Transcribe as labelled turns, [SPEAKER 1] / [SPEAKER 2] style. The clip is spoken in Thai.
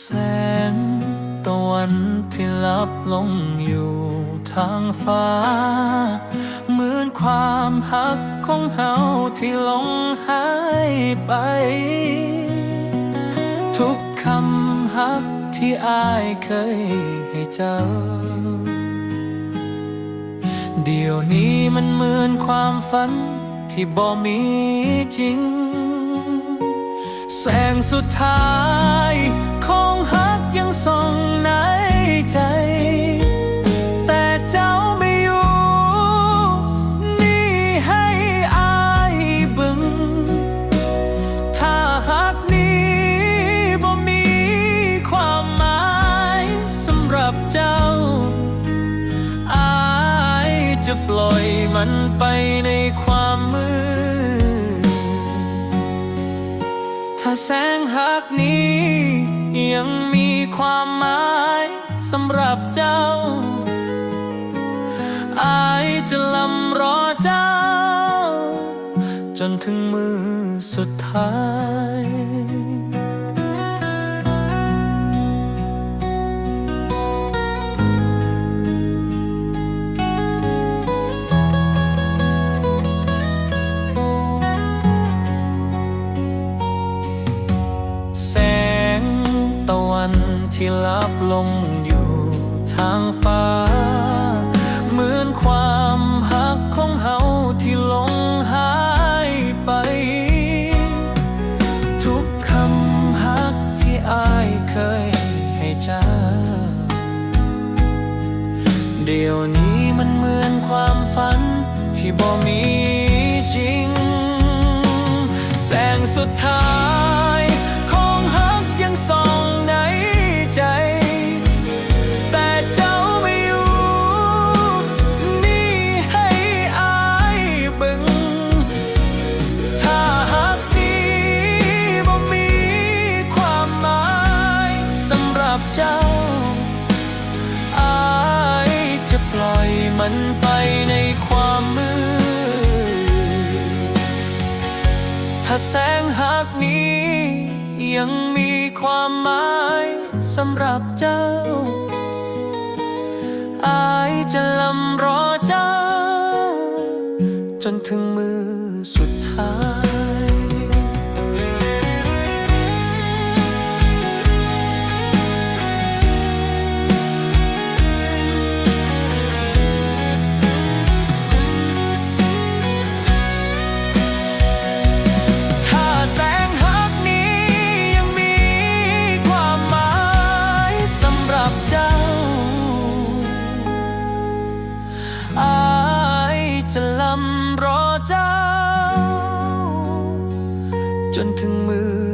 [SPEAKER 1] แสงตะวันที่ลับลงอยู่ทางฟ้า เหมือนความหักของเฮาที่หลงหายไป ทุกคำหักที่อายเคยให้เจ้า เดี๋ยวนี้มันเหมือนความฝันที่บ่มีจริง แสงสุดท้ายของฮักยังส่องในใจ แต่เจ้าไม่อยู่ นี่ให้อายบึง ถ้าฮักนี้บ่มีความหมายสำหรับเจ้า อายจะปล่อยมันไปในความมืด ถ้าแสงหักนี้ ยังมีความหมายสำหรับเจ้า อายจะลำรอเจ้า จนถึงมือสุดท้าย ที่ลับลงอยู่ทางฟ้า เหมือนความหักของเฮาที่หลงหายไป ทุกคำหักที่อายเคยให้เจ้า เดี๋ยวนี้มันเหมือนความฝันที่บ่มีจริง แสงสุดท้าย มันไปในความมืด ถ้าแสงหักนี้ ยังมีความหมายสำหรับเจ้า อายจะลำรอเจ้า จนถึงมือำรอเจ้า จนถึงมือ